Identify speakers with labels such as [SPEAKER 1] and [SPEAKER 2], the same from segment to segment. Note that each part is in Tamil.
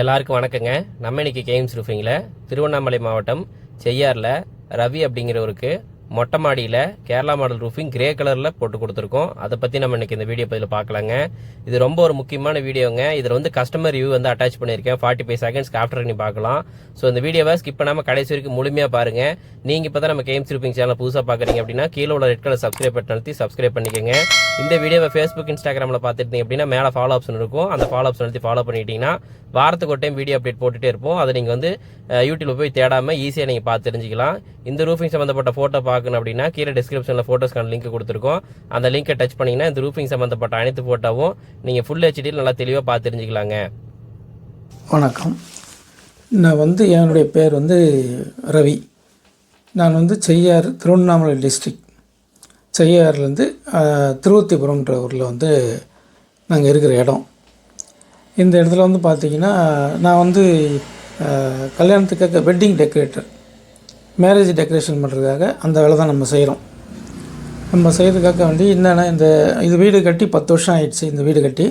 [SPEAKER 1] எல்லாருக்கும் வணக்கங்க. நம்ம இன்னைக்கு கேம்ஸ் ரூஃபிங்கில் திருவண்ணாமலை மாவட்டம் செய்யாரில் ரவி அப்படிங்கிறவருக்கு மொட்டை மாடியில் கேரளா மாடல் ரூஃபிங் கிரே கலரில் போட்டு கொடுத்துருக்கோம். அதை பற்றி நம்ம இன்றைக்கி இந்த வீடியோ பதில் பார்க்கலாங்க. இது ரொம்ப ஒரு முக்கியமான வீடியோங்க இதில் வந்து கஸ்டமர் ரிவ்யூ வந்து அட்டாச் பண்ணியிருக்கேன். ஃபார்ட்டி ஃபைவ் செகண்ட்ஸ்க்கு ஆஃப்டர் நீ பார்க்கலாம். ஸோ இந்த வீடியோவை ஸ்கிப் பண்ணாமல் கடைசி வரைக்கும் முழுமையாக பாருங்கள் நீங்கள் இப்போ தான் நம்ம கேம்ஸ் ரூஃபிங் சேனல் புதுசாக பார்க்குறீங்க அப்படின்னா கீழே உள்ள ரெட் கலர் சப்ஸ்கிரைப் பட்டன் அழுத்தி சப்ஸ்கிரைப் பண்ணிக்கோங்க. இந்த வீடியோவை ஃபேஸ்புக் இன்ஸ்டாகிராமில் பார்த்துருந்தீங்க அப்படின்னா மேலே ஃபாலோ ஆப்ஷன் இருக்கும். அந்த ஃபாலோ ஆப்ஷன் அழுத்தி ஃபாலோ பண்ணிட்டீங்கன்னா வாரத்துக்கு ஒரு டைம் வீடியோ அப்டேட் போட்டுகிட்டே இருப்போம். அதை நீங்கள் வந்து யூடியூப்பில் போய் தேடாமல் ஈஸியாக நீங்கள் பார்த்து தெரிஞ்சுக்கலாம். இந்த ரூஃபிங் சம்மந்தப்பட்ட ஃபோட்டோ பார்க்கணும் அப்படின்னா கீழே டிஸ்கிரிப்ஷனில் ஃபோட்டோஸ்க்கான லிங்க் கொடுத்துருக்கோம். அந்த லிங்கை டச் பண்ணிங்கன்னா இந்த ரூஃபிங் சம்மந்தப்பட்ட அனைத்து ஃபோட்டோவும் நீங்கள் ஃபுல் ஹெச்டியில் நல்லா தெளிவாக பார்த்து தெரிஞ்சுக்கலாங்க.
[SPEAKER 2] வணக்கம். நான் வந்து என்னுடைய பேர் வந்து ரவி. நான் வந்து செய்யார் திருவண்ணாமலை டிஸ்ட்ரிக் செய்யாறுலேருந்து திருவத்திபுரம்ன்ற ஊரில் வந்து நாங்கள் இருக்கிற இடம். இந்த இடத்துல வந்து பார்த்திங்கன்னா நான் வந்து கல்யாணத்துக்காக வெட்டிங் டெக்கரேட்டர் மேரேஜ் டெக்கரேஷன் பண்ணுறதுக்காக அந்த வேலை தான் நம்ம செய்கிறோம் நம்ம செய்கிறதுக்காக வந்து என்னென்னா இந்த இது வீடு கட்டி பத்து வருஷம் ஆயிடுச்சு இந்த வீடு கட்டி.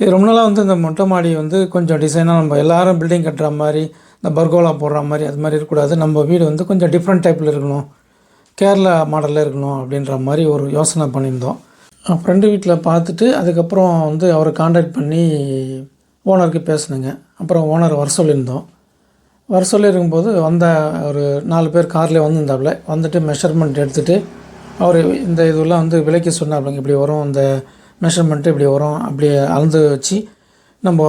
[SPEAKER 2] இது ரொம்ப நாளாக வந்து இந்த மொட்டை மாடி வந்து கொஞ்சம் டிசைனாக நம்ம எல்லாரும் பில்டிங் கட்டுற மாதிரி இந்த பர்கோலா போடுற மாதிரி அது மாதிரி இருக்கக்கூடாது. நம்ம வீடு வந்து கொஞ்சம் டிஃப்ரெண்ட் டைப்பில் இருக்கணும். கேரளா மாடலில் இருக்கணும் அப்படின்ற மாதிரி ஒரு யோசனை பண்ணியிருந்தோம். ஃப்ரெண்டு வீட்டில் பார்த்துட்டு அதுக்கப்புறம் வந்து அவரை காண்டாக்ட் பண்ணி ஓனருக்கு பேசுனேங்க. அப்புறம் ஓனர் வர சொல்லியிருந்தோம். வர சொல்லியிருக்கும்போது வந்த ஒரு நாலு பேர் கார்லேயே வந்திருந்தாப்புல. வந்துட்டு மெஷர்மெண்ட் எடுத்துகிட்டு அவர் இந்த இதெல்லாம் வந்து விலைக்கு சொன்னாப்புலங்க இப்படி வரும் இந்த மெஷர்மெண்ட்டு இப்படி வரும் அப்படி அளந்து வச்சு நம்ம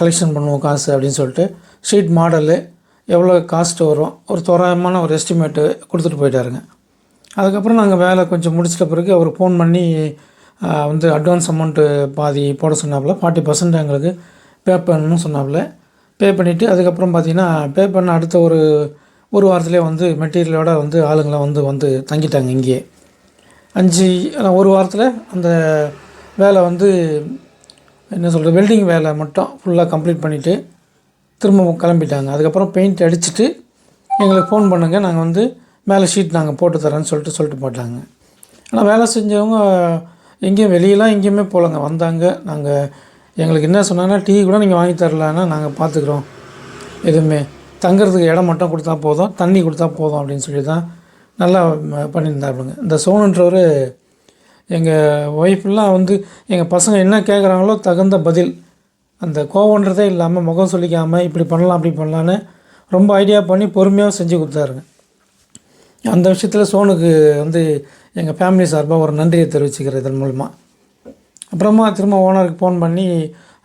[SPEAKER 2] கலெக்ஷன் பண்ணுவோம் காசு அப்படின்னு சொல்லிட்டு ஷீட் மாடலு எவ்வளோ காஸ்ட் வரும் ஒரு தோராயமான ஒரு எஸ்டிமேட்டு கொடுத்துட்டு போயிட்டாருங்க. அதுக்கப்புறம் நாங்கள் வேலை கொஞ்சம் முடிச்சிட்ட பிறகு அவர் ஃபோன் பண்ணி வந்து அட்வான்ஸ் அமௌண்ட்டு பாதி போட சொன்னாப்புல ஃபார்ட்டி பர்சன்ட் எங்களுக்கு பே பண்ணணும்னு சொன்னாப்புல. பே பண்ணிவிட்டு அதுக்கப்புறம் பார்த்தீங்கன்னா பே பண்ண அடுத்த ஒரு ஒரு வாரத்திலே வந்து மெட்டீரியலோட வந்து ஆளுங்களாம் வந்து வந்து தங்கிட்டாங்க இங்கேயே. அஞ்சு ஒரு வாரத்தில் அந்த வேலை வந்து என்ன சொல்கிறது வெல்டிங் வேலை மட்டும் ஃபுல்லாக கம்ப்ளீட் பண்ணிவிட்டு திரும்பவும் கிளம்பிட்டாங்க. அதுக்கப்புறம் பெயிண்ட் அடிச்சுட்டு எங்களுக்கு ஃபோன் பண்ணுங்கள் நாங்கள் வந்து மேலே ஷீட் நாங்கள் போட்டு தரேன்னு சொல்லிட்டு சொல்லிட்டு போட்டாங்க. ஆனால் வேலை செஞ்சவங்க எங்கேயும் வெளியெல்லாம் எங்கேயுமே போகலங்க. வந்தாங்க நாங்கள் எங்களுக்கு என்ன சொன்னாங்கன்னா டீ கூட நீங்கள் வாங்கி தரலான்னா நாங்கள் பார்த்துக்குறோம் எதுவுமே. தங்குறதுக்கு இடம் மட்டும் கொடுத்தா போதும். தண்ணி கொடுத்தா போதும் அப்படின்னு சொல்லி தான் நல்லா பண்ணியிருந்தாருங்க இந்த சோனுன்றவர் எங்கள் ஒய்ஃப்லாம் வந்து எங்கள் பசங்க என்ன கேட்குறாங்களோ தகுந்த பதில். அந்த கோவன்றதே இல்லாமல் முகம் சொல்லிக்காமல் இப்படி பண்ணலாம் அப்படி பண்ணலான்னு ரொம்ப ஐடியா பண்ணி பொறுமையாக செஞ்சு கொடுத்தாருங்க. அந்த விஷயத்தில் சோனுக்கு வந்து எங்கள் ஃபேமிலி சார்பாக ஒரு நன்றியை தெரிவிச்சுக்கிறேன் இதன் மூலமாக அப்புறமா திரும்ப ஓனருக்கு ஃபோன் பண்ணி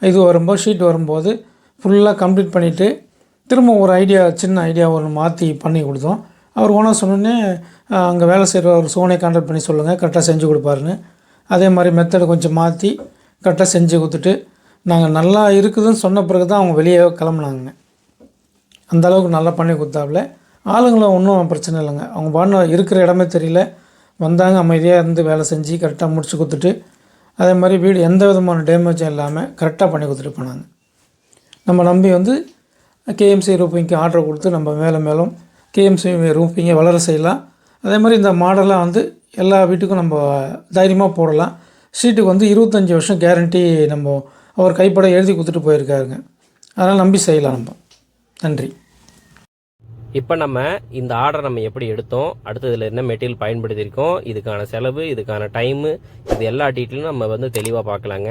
[SPEAKER 2] இது வரும்போது ஷீட் வரும்போது ஃபுல்லாக கம்ப்ளீட் பண்ணிவிட்டு திரும்ப ஒரு ஐடியா சின்ன ஐடியா ஒன்று மாற்றி பண்ணி கொடுத்தோம். அவர் ஓனர் சொன்னோன்னே அங்கே வேலை செய்கிற ஒரு சோனை கான்டாக்ட் பண்ணி சொல்லுங்கள் கரெக்டாக செஞ்சு கொடுப்பாருன்னு. அதே மாதிரி மெத்தடை கொஞ்சம் மாற்றி கரெக்டாக செஞ்சு கொடுத்துட்டு நாங்கள் நல்லா இருக்குதுன்னு சொன்ன பிறகு தான் அவங்க வெளியே கிளம்புனாங்க. அந்த அளவுக்கு நல்லா பண்ணி கொடுத்தாப்புல. ஆளுங்களும் ஒன்றும் பிரச்சனை இல்லைங்க. அவங்க பாட்டு இருக்கிற இடமே தெரியல. வந்தாங்க அமைதியாக இருந்து வேலை செஞ்சு கரெக்டாக முடிச்சு கொடுத்துட்டு அதே மாதிரி வீடு எந்த விதமான டேமேஜும் இல்லாமல் கரெக்டாக பண்ணி கொடுத்துட்டு போனாங்க. நம்ம நம்பி வந்து கேஎம்சி ரூப்பிங்க்கு ஆர்டர் கொடுத்து நம்ம மேலே மேலும் கேஎம்சி ரூப்பிங்கை வளர செய்யலாம். அதே மாதிரி இந்த மாடலாக வந்து எல்லா வீட்டுக்கும் நம்ம தைரியமாக போடலாம். ஷீட்டுக்கு வந்து இருபத்தஞ்சி வருஷம் கேரண்டி நம்ம அவர் கைப்பட எழுதி கொடுத்துட்டு போயிருக்காருங்க. அதனால் நம்பி செய்யலாம் நம்ம. நன்றி.
[SPEAKER 1] இப்போ நம்ம இந்த ஆர்டர் நம்ம எப்படி எடுத்தோம்? அடுத்ததுல என்ன மெட்டீரியல் பயன்படுத்தியிருக்கோம்? இதுக்கான செலவு இதுக்கான டைமு இது எல்லா டீட்டெயிலும் நம்ம வந்து தெளிவாக பார்க்கலாங்க.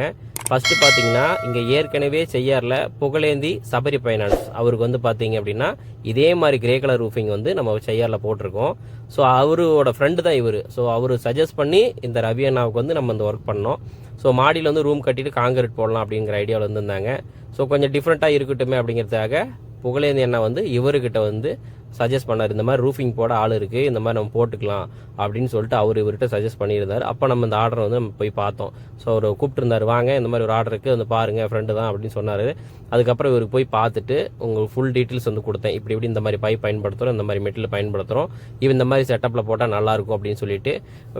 [SPEAKER 1] ஃபர்ஸ்ட் பார்த்தீங்கன்னா இங்கே ஏற்கனவே செய்யாரில் புகழேந்தி சபரி ஃபைனான்ஸ் அவருக்கு வந்து பார்த்தீங்க அப்படின்னா இதே மாதிரி கிரே கலர் ரூஃபிங் வந்து நம்ம செய்யாரில் போட்டிருக்கோம். ஸோ அவரோட ஃப்ரெண்டு தான் இவர். ஸோ அவர் சஜஸ்ட் பண்ணி இந்த ரவி அண்ணாவுக்கு வந்து நம்ம இந்த ஒர்க் பண்ணோம். ஸோ மாடியில் வந்து ரூம் கட்டிட்டு காங்கிரீட் போடலாம் அப்படிங்கிற ஐடியாவில் வந்துருந்தாங்க. ஸோ கொஞ்சம் டிஃப்ரெண்ட்டாக இருக்கட்டுமே அப்படிங்கிறதுக்காக புகழேந்தி அண்ணா வந்து இவர்கிட்ட வந்து சஜஸ்ட் பண்ணார். இந்த மாதிரி ரூஃபிங் போட ஆள் இருக்குது இந்த மாதிரி நம்ம போட்டுக்கலாம் அப்படின்னு சொல்லிட்டு அவர் இவர்கிட்ட சஜஸ்ட் பண்ணியிருந்தார். அப்போ நம்ம இந்த ஆர்டரை வந்து நம்ம போய் பார்த்தோம். ஸோ அவர் கூப்பிட்டுருந்தார் வாங்க இந்த மாதிரி ஒரு ஆர்டர் இருக்குது வந்து பாருங்கள் ஃப்ரெண்டு தான் அப்படின்னு சொன்னார். அதுக்கப்புறம் இவருக்கு போய் பார்த்துட்டு உங்களுக்கு ஃபுல் டீட்டெயில்ஸ் வந்து கொடுத்தேன். இப்படி இப்படி இந்த மாதிரி பைப் பயன்படுத்துகிறோம் இந்த மாதிரி மெட்டீரியல் பயன்படுத்துகிறோம் இவன் இந்த மாதிரி செட்டப்பில் போட்டால் நல்லாயிருக்கும் அப்படின்னு சொல்லிட்டு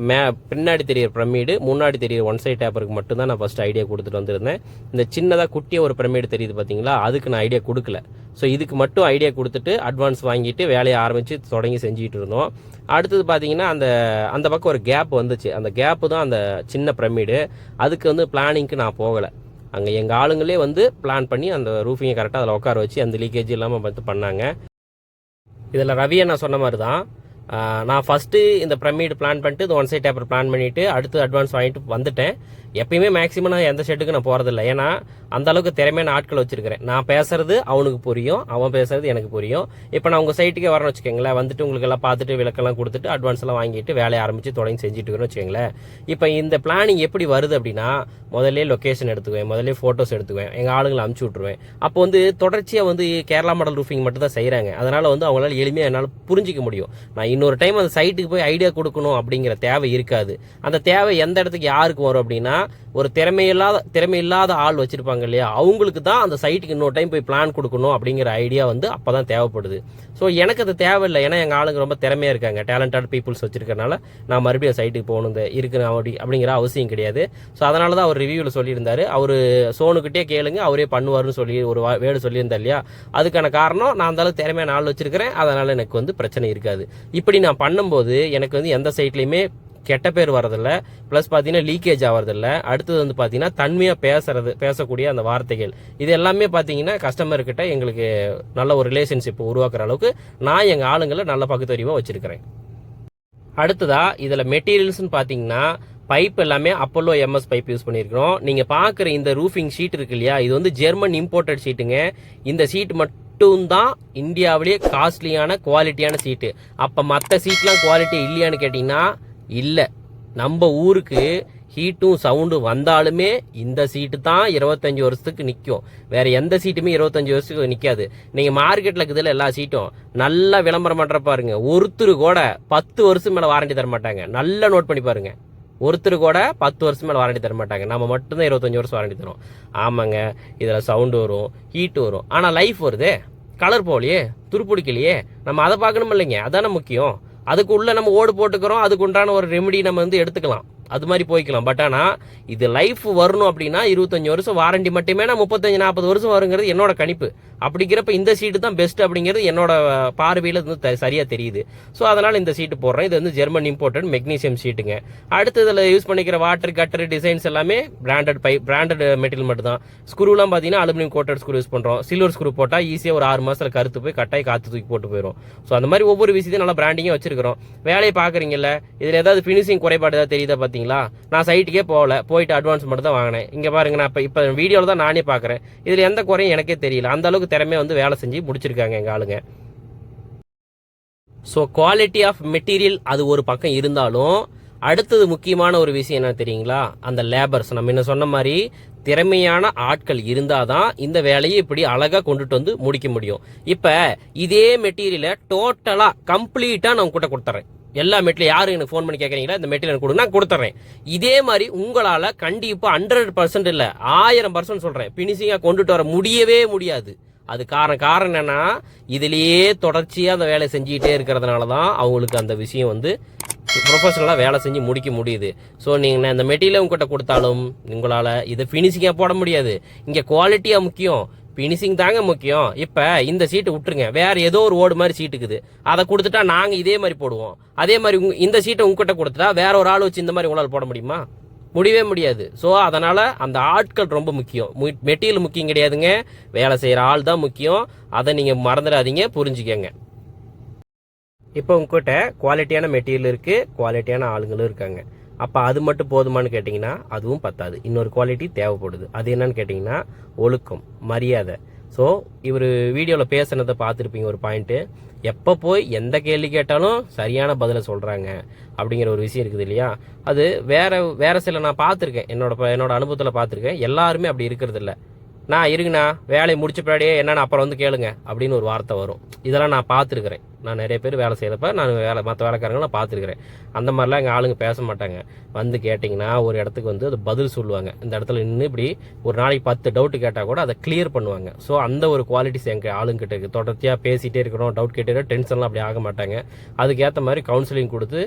[SPEAKER 1] மே பின்னாடி தெரியிற பிரமீடு முன்னாடி தெரியிற ஒன் சைட் டேப்பருக்கு மட்டும்தான் நான் ஃபஸ்ட் ஐடியா கொடுத்துட்டு வந்திருந்தேன். இந்த சின்னதாக குட்டியாக ஒரு பிரமீடு தெரியுது பார்த்தீங்களா அதுக்கு நான் ஐடியா கொடுக்கல. ஸோ இதுக்கு மட்டும் ஐடியா கொடுத்துட்டு அட்வான்ஸ் வாங்கிட்டு வச்சுட்டு வேலையை ஆரம்பித்து தொடங்கி செஞ்சுக்கிட்டு இருந்தோம். அடுத்தது பார்த்தீங்கன்னா அந்த அந்த பக்கம் ஒரு கேப் வந்துச்சு. அந்த கேப்பு தான் அந்த சின்ன பிரமிடு அதுக்கு வந்து பிளானிங்க்கு நான் போகலை. அங்கே எங்கள் ஆளுங்களே வந்து பிளான் பண்ணி அந்த ரூஃபிங்கை கரெக்டாக அதில் உட்கார வச்சு அந்த லீக்கேஜ் இல்லாமல் பார்த்து பண்ணாங்க. இதில் ரவியை நான் சொன்ன மாதிரி தான் நான் ஃபஸ்ட்டு இந்த பிரமிட் பிளான் பண்ணிட்டு இந்த ஒன் சைட் டேப்பர் பிளான் பண்ணிவிட்டு அடுத்து அட்வான்ஸ் வாங்கிட்டு வந்துட்டேன். எப்பயுமே மேக்ஸிமம் நான் எந்த ஷெட்டுக்கு நான் போகிறதில்ல ஏன்னா அந்த அளவுக்கு திறமையான ஆட்கள் வச்சிருக்கிறேன். நான் பேசுறது அவனுக்கு புரியும் அவன் பேசுறது எனக்கு புரியும். இப்போ நான் உங்கள் சைட்டுக்கே வரேன்னு வச்சுக்கோங்களேன். வந்துட்டு உங்களுக்கு எல்லாம் பார்த்துட்டு விளக்கெல்லாம் கொடுத்துட்டு அட்வான்ஸ் எல்லாம் வாங்கிட்டு வேலையை ஆரம்பித்து தொடங்கி செஞ்சுட்டு இருக்கிறோன்னு வச்சுக்கோங்களேன். இப்போ இந்த பிளானிங் எப்படி வருது அப்படின்னா முதல்ல லொக்கேஷன் எடுத்துக்குவேன் முதல்ல ஃபோட்டோஸ் எடுத்துக்குவேன் எங்கள் ஆளுங்களை அமுச்சு விட்ருவேன் அப்போ வந்து தொடர்ச்சியாக வந்து கேரளா மாடல் ரூஃபிங் மட்டும் தான் செய்கிறாங்க அதனால் வந்து அவங்களால எளிமையாக என்னால் புரிஞ்சிக்க முடியும். நான் இன்னொரு டைம் அந்த சைட்டுக்கு போய் ஐடியா கொடுக்கணும் அப்படிங்கிற தேவை இருக்காது. அந்த தேவை எந்த இடத்துக்கு யாருக்கு வரும் அப்படின்னா ஒரு திறமையில்லாத திறமை இல்லாத ஆள் வச்சுருப்பாங்க இல்லையா? அவங்களுக்கு தான் அந்த சைட்டுக்கு இன்னொரு டைம் போய் பிளான் கொடுக்கணும் அப்படிங்கிற ஐடியா வந்து அப்போ தான் தேவைப்படுது. ஸோ எனக்கு அது தேவையில்லை. ஏன்னா எங்கள் ஆளுங்க ரொம்ப திறமையாக இருக்காங்க. டேலண்டட் பீப்புள்ஸ் வச்சுருக்கனால நான் மறுபடியும் சைட்டுக்கு போகணும் இந்த அப்படி அப்படிங்கிற அவசியம் கிடையாது. ஸோ அதனால தான் அவர் ரிவ்யூவில் சொல்லியிருந்தார். அவர் சோனுக்கிட்டே கேளுங்க அவரே பண்ணுவாருன்னு சொல்லி ஒரு வா- வேர்டு சொல்லியிருந்தார் இல்லையா? அதுக்கான காரணம் நான் அந்தளவுக்கு திறமையான ஆள் வச்சுருக்கிறேன். அதனால் எனக்கு வந்து பிரச்சனை இருக்காது. இப்படி நான் பண்ணும்போது எனக்கு வந்து எந்த சைட்லேயுமே கெட்ட பேர் வரதில்ல ப்ளஸ் பார்த்தீங்கன்னா லீக்கேஜ் ஆகிறதில்ல அடுத்தது வந்து பார்த்தீங்கன்னா தன்மையாக பேசுறது பேசக்கூடிய அந்த வார்த்தைகள். இது எல்லாமே பார்த்தீங்கன்னா கஸ்டமர்கிட்ட எங்களுக்கு நல்ல ஒரு ரிலேஷன்ஷிப் உருவாக்குற அளவுக்கு நான் எங்கள் ஆளுங்களை நல்ல பகுத்தறிவாக வச்சுருக்கிறேன். அடுத்ததா இதில் மெட்டீரியல்ஸ்னு பார்த்தீங்கன்னா பைப் எல்லாமே அப்போலோ எம்எஸ் பைப் யூஸ் பண்ணியிருக்கிறோம் நீங்கள் பார்க்குற இந்த ரூஃபிங் ஷீட் இருக்கு இல்லையா? இது வந்து ஜெர்மன் இம்போர்ட்டட் ஷீட்டுங்க இந்த ஷீட் மட்டும்தான் இந்தியாவிலேயே காஸ்ட்லியான குவாலிட்டியான சீட்டு அப்போ மற்ற சீட்லாம் குவாலிட்டி இல்லையான்னு கேட்டிங்கன்னா இல்லை. நம்ம ஊருக்கு ஹீட்டும் சவுண்டும் வந்தாலுமே இந்த சீட்டு தான் இருபத்தஞ்சி வருஷத்துக்கு நிற்கும் வேற எந்த சீட்டுமே இருபத்தஞ்சி வருஷத்துக்கு நிற்காது நீங்கள் மார்க்கெட்டில் இருக்குதுல எல்லா சீட்டும் நல்லா விளம்பரம் பண்ணுற பாருங்க. ஒருத்தர் கூட பத்து வருஷம் மேலே வாரண்டி தர மாட்டாங்க. நல்லா நோட் பண்ணி பாருங்க. ஒருத்தர் கூட பத்து வருஷம் மேலே வாரண்டி தர மாட்டாங்க. நம்ம மட்டும்தான் இருபத்தஞ்சி வருஷம் வாரண்டி தரோம் ஆமாங்க. இதில் சவுண்டு வரும் ஹீட்டு வரும். ஆனால் லைஃப் வருதே. கலர் போகலையே. துருப்பிடிக்கலையே. நம்ம அதை பார்க்கணும் இல்லைங்க? அதானே முக்கியம். அதுக்குள்ள நம்ம ஓடு போட்டுக்கிறோம். அதுக்கு உண்டான ஒரு ரெமெடி நம்ம வந்து எடுத்துக்கலாம். அது மாதிரி போய்க்கலாம். பட் ஆனால் இது லைஃப் வரணும் அப்படின்னா இருபத்தஞ்சி வருஷம் வாரண்டி மட்டுமே நான் முப்பத்தஞ்சு நாற்பது வருஷம் வருங்கிறது என்னோட கணிப்பு. அப்படிங்கிறப்ப இந்த சீட்டு தான் பெஸ்ட் அப்படிங்கிறது என்னோட பார்வையில் வந்து சரியாக தெரியுது. ஸோ அதனால் இந்த சீட்டு போடுறேன். இது வந்து ஜெர்மன் இம்போர்ட்டட் மெக்னீசியம் சீட்டுங்க அடுத்து இதில் யூஸ் பண்ணிக்கிற வாட்டர் கட்டர் டிசைன்ஸ் எல்லாமே பிராண்டட் பை பிராண்டட் மெட்டீரியல் மட்டும் தான் ஸ்க்ரூலாம் பார்த்தீங்கன்னா அலுமினியம் கோட்டட் ஸ்க்ரூ யூஸ் பண்ணுறோம் சில்வர் ஸ்க்ரூ போட்டால் ஈஸியாக ஒரு ஆறு மாதத்தில் கருத்து போய் கட்டாய் காற்று தூக்கி போட்டு போயிடும் ஸோ அந்த மாதிரி ஒவ்வொரு விஷயத்தையும் நல்லா பிராண்டிங்காக வச்சிருக்கிறோம். வேலையை பார்க்குறீங்கல்ல இதில் ஏதாவது ஃபினிஷிங் குறைபாடு ஏதாவது தெரியுதா பார்த்தீங்களா நான் சைட்டுக்கே போகல. போயிட்டு அட்வான்ஸ் மட்டும் தான் வாங்கினேன். இங்கே பாருங்க நான் இப்போ இப்போ வீடியோவில் தான் நானே பார்க்குறேன் இதில் எந்த குறையும் எனக்கே தெரியல. அந்த அளவுக்கு திறமையாக வந்து வேலை செஞ்சு முடிச்சிருக்காங்க எங்கள் ஆளுங்க. ஸோ குவாலிட்டி ஆஃப் மெட்டீரியல் அது ஒரு பக்கம் இருந்தாலும் அடுத்தது முக்கியமான ஒரு விஷயம் என்ன தெரியுங்களா? அந்த லேபர்ஸ் நம்ம என்ன சொன்ன மாதிரி திறமையான ஆட்கள் இருந்தாதான் இந்த வேலையை இப்படி அழகா கொண்டுட்டு வந்து முடிக்க முடியும். இப்போ இதே மெட்டீரியலை டோட்டலா கம்ப்ளீட்டாக நான் உங்ககிட்ட கொடுத்துறேன். எல்லா மெட்டிலும் யாரும் எனக்கு ஃபோன் பண்ணி கேட்குறீங்களா இந்த மெட்டீரியல் எனக்கு கொடுங்க நான் கொடுத்துட்றேன் இதே மாதிரி உங்களால் கண்டிப்பாக ஹண்ட்ரட் பர்சன்ட் இல்லை ஆயிரம் பர்சன்ட் சொல்கிறேன் ஃபினிஷிங்காக கொண்டுட்டு வர முடியவே முடியாது. அது காரணம் காரணம் என்னன்னா இதுலேயே தொடர்ச்சியாக அந்த வேலை செஞ்சுக்கிட்டே இருக்கிறதுனால தான் அவங்களுக்கு அந்த விஷயம் வந்து ப்ரொஃபஷனலாக வேலை செஞ்சு முடிக்க முடியுது. ஸோ நீங்கள் இந்த மெட்டீரியல் உங்ககிட்ட கொடுத்தாலும் உங்களால் இதை ஃபினிஷிங்காக போட முடியாது. இங்கே குவாலிட்டியாக முக்கியம். ஃபினிஷிங் தாங்க முக்கியம். இப்போ இந்த சீட்டு விட்டுருங்க. வேற ஏதோ ஒரு ஓடு மாதிரி சீட்டு இருக்குது. அதை கொடுத்துட்டா நாங்கள் இதே மாதிரி போடுவோம். அதே மாதிரி உங்க இந்த சீட்டை உங்ககிட்ட கொடுத்துட்டா வேற ஒரு ஆள் வச்சு இந்த மாதிரி உங்களால் போட முடியுமா? முடியவே முடியாது. ஸோ அதனால் அந்த ஆட்கள் ரொம்ப முக்கியம். மெட்டீரியல் முக்கியம் கிடையாதுங்க. வேலை செய்கிற ஆள் தான் முக்கியம். அதை நீங்கள் மறந்துடாதீங்க. புரிஞ்சுக்கங்க. இப்போ உங்ககிட்ட குவாலிட்டியான மெட்டீரியல் இருக்குது குவாலிட்டியான ஆளுங்களும் இருக்காங்க. அப்போ அது மட்டும் போதுமான்னு கேட்டிங்கன்னா அதுவும் பத்தாது. இன்னொரு குவாலிட்டி தேவைப்படுது. அது என்னன்னு கேட்டிங்கன்னா ஒழுக்கம் மரியாதை. ஸோ இவர் வீடியோவில் பேசுனதை பார்த்துருப்பீங்க ஒரு பாயிண்ட்டு எப்போ போய் எந்த கேள்வி கேட்டாலும் சரியான பதிலை சொல்கிறாங்க அப்படிங்கிற ஒரு விஷயம் இருக்குது இல்லையா? அது வேற வேற சில நான் பார்த்துருக்கேன். என்னோட ப- என்னோட அனுபவத்தில் பார்த்துருக்கேன். எல்லாருமே அப்படி இருக்கிறதில்ல நான் இருங்கண்ணா வேலையை முடிச்ச பின்னாடியே என்னன்னு அப்புறம் வந்து கேளுங்க அப்படின்னு ஒரு வார்த்தை வரும். இதெல்லாம் நான் பார்த்துருக்குறேன். நான் நிறைய பேர் வேலை செய்கிறப்ப நான் வேலை மற்ற வேலைக்காரங்களை நான் பார்த்துருக்குறேன். அந்த மாதிரிலாம் எங்கள் ஆளுங்க பேச மாட்டாங்க. வந்து கேட்டிங்கன்னா ஒரு இடத்துக்கு வந்து அது பதில் சொல்லுவாங்க. இந்த இடத்துல நின்று இப்படி ஒரு நாளைக்கு பத்து டவுட் கேட்டால் கூட அதை கிளியர் பண்ணுவாங்க. ஸோ அந்த ஒரு குவாலிட்டிஸ் எங்கள் ஆளுங்கிட்ட இருக்குது தொடர்ச்சியாக பேசிகிட்டே இருக்கிறோம் டவுட் கேட்டே டென்ஷன்லாம் அப்படி ஆக மாட்டாங்க. அதுக்கேற்ற மாதிரி கவுன்சிலிங் கொடுத்து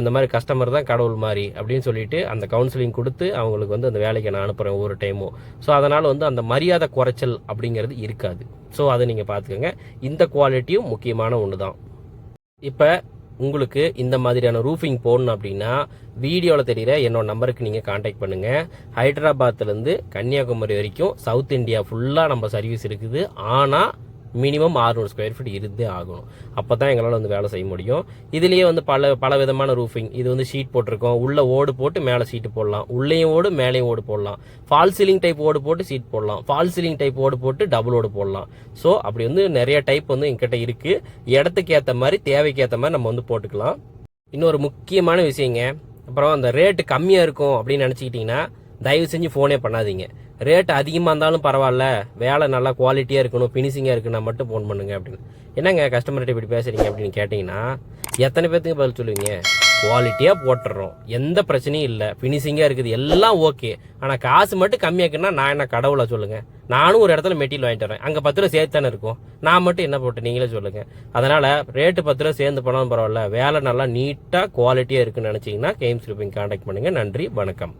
[SPEAKER 1] இந்த மாதிரி கஸ்டமர் தான் கடவுள் மாதிரி அப்படின்னு சொல்லிட்டு அந்த கவுன்சிலிங் கொடுத்து அவங்களுக்கு வந்து அந்த வேலைக்கு நான் அனுப்புகிறேன் ஒவ்வொரு டைமும் ஸோ அதனால் வந்து அந்த மரியாதை குறைச்சல் அப்படிங்கிறது இருக்காது. ஸோ அதை நீங்கள் பார்த்துக்கோங்க. இந்த குவாலிட்டியும் முக்கியமான ஒன்று தான் இப்போ உங்களுக்கு இந்த மாதிரியான ரூஃபிங் போடணும் அப்படின்னா வீடியோவில் தெரிகிற என்னோட நம்பருக்கு நீங்கள் காண்டாக்ட் பண்ணுங்கள் ஹைதராபாத்லேருந்து கன்னியாகுமரி வரைக்கும் சவுத் இந்தியா ஃபுல்லாக நம்ம சர்வீஸ் இருக்குது. ஆனால் மினிமம் 600 ஸ்கொயர் ஃபீட் இருந்தே ஆகணும். அப்போ தான் எங்களால் வந்து வேலை செய்ய முடியும். இதுலேயே வந்து பல பல விதமான ரூஃபிங் இது வந்து ஷீட் போட்டிருக்கோம். உள்ளே ஓடு போட்டு மேலே ஷீட்டு போடலாம். உள்ளேயும் ஓடு மேலேயும் ஓடு போடலாம். ஃபால் சீலிங் டைப் ஓடு போட்டு ஷீட் போடலாம். ஃபால் சீலிங் டைப் ஓடு போட்டு டபுள் ஓடு போடலாம். ஸோ அப்படி வந்து நிறைய டைப் வந்து எங்கிட்ட இருக்குது இடத்துக்கு ஏற்ற மாதிரி தேவைக்கு ஏற்ற மாதிரி நம்ம வந்து போட்டுக்கலாம். இன்னொரு முக்கியமான விஷயங்க. அப்புறம் அந்த ரேட்டு கம்மியாக இருக்கும் அப்படின்னு நினச்சிக்கிட்டிங்கன்னா தயவு செஞ்சு ஃபோனே பண்ணாதீங்க. ரேட் அதிகமாக இருந்தாலும் பரவாயில்ல. வேலை நல்லா குவாலிட்டியாக இருக்கணும் ஃபினிஷிங்காக இருக்குன்னா மட்டும் ஃபோன் பண்ணுங்க அப்படின்னு. என்னங்க கஸ்டமர்கிட்ட இப்படி பேசுகிறீங்க அப்படின்னு கேட்டிங்கன்னா எத்தனை பேர்த்துக்கு பதில் சொல்லுவீங்க? குவாலிட்டியாக போட்டுடுறோம் எந்த பிரச்சனையும் இல்லை. ஃபினிஷிங்காக இருக்குது. எல்லாம் ஓகே ஆனால் காசு மட்டும் கம்மியாக்குன்னா நான் என்ன கடவுளை சொல்லுங்கள் நானும் ஒரு இடத்துல மெட்டீரியல் வாங்கிட்டு வரேன். அங்கே பத்து ரூபா சேர்த்து தானே இருக்கும்? நான் மட்டும் என்ன போட்டு நீங்களே சொல்லுங்கள் அதனால் ரேட்டு பத்து ரூபா சேர்ந்து போனாலும் பரவாயில்ல. வேலை நல்லா நீட்டாக குவாலிட்டியாக இருக்குன்னு நினச்சிங்கன்னா கேம்ஸ் ரூபிங் கான்டாக்ட் பண்ணுங்கள் நன்றி வணக்கம்.